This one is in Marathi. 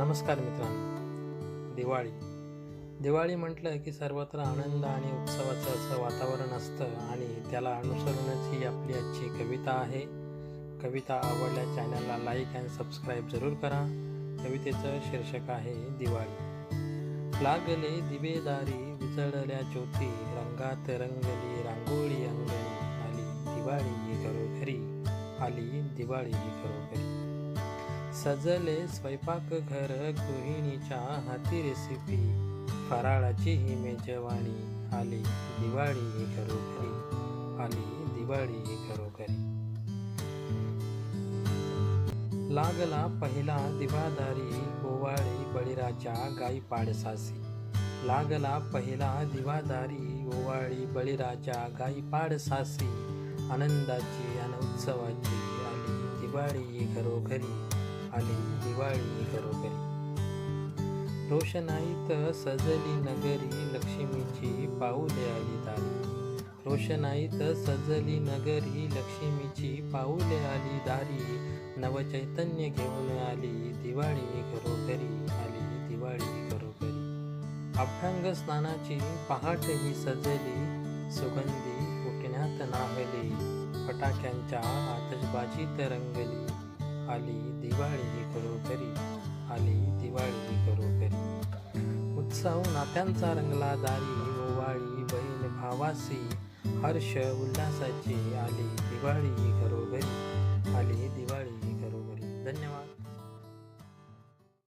नमस्कार मित्रांनो. दिवाळी. दिवाळी म्हटलं की सर्वत्र आनंद आणि उत्सवाचं असं वातावरण असतं आणि त्याला अनुसरूनच ही आपली आजची कविता आहे. कविता आवडल्या चॅनलला लाईक अँड सबस्क्राईब जरूर करा. कवितेचं शीर्षक आहे दिवाळी. लागले दिवेदारी विचळल्या ज्योती रंगात रंगली रांगोळी अंगणी. आली दिवाळी घरोघरी आली दिवाळी घरोघरी. सजले स्वयंपाक घर गृहिणीच्या हाती रेसिपी फराळाची ही मेजवानी आली दिवाळी घरोघरी. आली दिवाळी घरोघरी. लागला पहिला दिवादारी ओवाळी बळीराजा गाई पाडसासी. लागला पहिला दिवादारी ओवाळी बळीराजा गाई पाडसासी. आनंदाची आणि उत्सवाची आली दिवाळी घरोघरी. आली दिवाळी घरोघरी रोषणाईत सजली नगरी लक्ष्मीची पाऊले आली दारी. रोषणाईत सजली नगरी लक्ष्मीची पाऊले आली दारी. नवचैतन्य घेऊन आली दिवाळी घरोघरी आली दिवाळी घरोघरी. अभ्यंग स्नानाची पहाट ही सजली सुगंधी उठण्यात नाहली फटाक्यांच्या आतषबाजीत रंगली. आली दिवाळी घरोघरी आली दिवाळी घरोघरी उत्सव नात्यांचा रंगला दारी ओवाळी बहीण भावासी हर्ष उल्हासाची आली दिवाळी घरोघरी आली दिवाळी घरोघरी धन्यवाद.